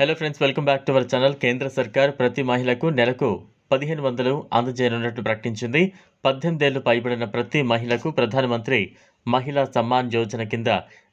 Hello friends welcome back to our channel కేంద్ర సర్కార్ ప్రతి మహిళకు నెలకు పదిహేను వందలు అందజేయనున్నట్లు ప్రకటించింది. పద్దెనిమిదేళ్ళు పైబడిన ప్రతి మహిళకు ప్రధానమంత్రి మహిళా సమ్మాన్ యోజన కింద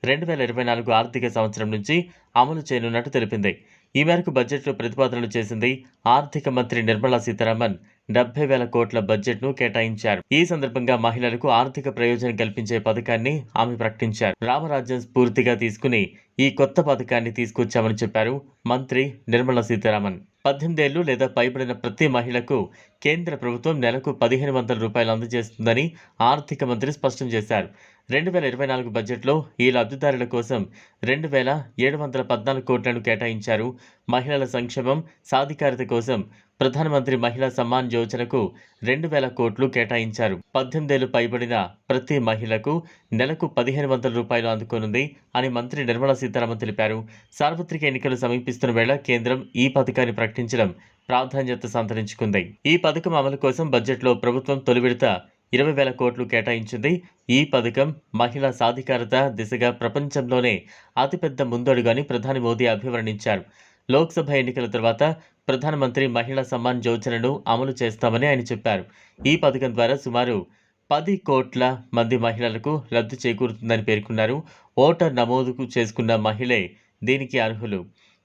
రెండు వేల ఇరవై నాలుగు ఆర్థిక సంవత్సరం నుంచి అమలు చేయనున్నట్టు తెలిపింది. ఈ మేరకు బడ్జెట్లో ప్రతిపాదనలు చేసింది ఆర్థిక మంత్రి నిర్మలా సీతారామన్. డెబ్బై వేల కోట్ల బడ్జెట్ను కేటాయించారు. ఈ సందర్భంగా మహిళలకు ఆర్థిక ప్రయోజనం కల్పించే పథకాన్ని ఆమె ప్రకటించారు. రామరాజ్యం స్ఫూర్తిగా తీసుకుని ఈ కొత్త పథకాన్ని తీసుకొచ్చామని చెప్పారు మంత్రి నిర్మలా సీతారామన్. పద్దెనిమిదేళ్ళు లేదా పైబడిన ప్రతి మహిళకు కేంద్ర ప్రభుత్వం నెలకు పదిహేను వందల రూపాయలు అందజేస్తుందని ఆర్థిక మంత్రి స్పష్టం చేశారు. రెండు వేల ఇరవై నాలుగు బడ్జెట్లో ఈ లబ్ధిదారుల కోసం రెండు వేల ఏడు వందల పద్నాలుగు కోట్లను కేటాయించారు. మహిళల సంక్షేమం సాధికారత కోసం ప్రధానమంత్రి మహిళా సమ్మాన్ యోజనకు రెండు వేల కోట్లు కేటాయించారు. పద్దెనిమిదేళ్ళు పైబడిన ప్రతి మహిళకు నెలకు పదిహేను వందల రూపాయలు అందుకోనుంది అని మంత్రి నిర్మలా సీతారామన్ తెలిపారు. సార్వత్రిక ఎన్నికలు సమీపిస్తున్న వేళ కేంద్రం ఈ పథకాన్ని ప్రకటించడం ప్రాధాన్యత సంతరించుకుంది. ఈ పథకం అమలు కోసం బడ్జెట్లో ప్రభుత్వం తొలి విడత ఇరవై వేల కోట్లు కేటాయించింది. ఈ పథకం మహిళా సాధికారత దిశగా ప్రపంచంలోనే అతిపెద్ద ముందడుగని ప్రధాని మోదీ అభివర్ణించారు. లోక్సభ ఎన్నికల తర్వాత ప్రధానమంత్రి మహిళా సమ్మాన్ యోజనను అమలు చేస్తామని ఆయన చెప్పారు. ఈ పథకం ద్వారా సుమారు పది కోట్ల మంది మహిళలకు లబ్ధి చేకూరుతుందని పేర్కొన్నారు. ఓటర్ నమోదుకు చేసుకున్న మహిళే దీనికి అర్హులు.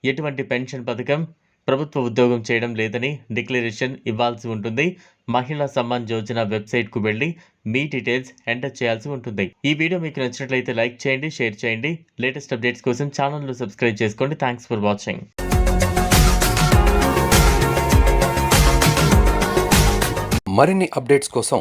ఎటువంటి పెన్షన్ పథకం ప్రభుత్వ ఉద్యోగం చేయడం లేదని డిక్లరేషన్ ఇవ్వాల్సి ఉంటుంది. మహిళా సమ్మాన్ యోజన వెబ్సైట్కు వెళ్ళి మీ డీటెయిల్స్ ఎంటర్ చేయాల్సి ఉంటుంది. ఈ వీడియో మీకు నచ్చినట్లయితే లైక్ చేయండి షేర్ చేయండి. లేటెస్ట్ అప్డేట్స్ కోసం ఛానల్ను సబ్స్క్రైబ్ చేసుకోండి. Thanks for watching. మరిన్ని అప్డేట్స్ కోసం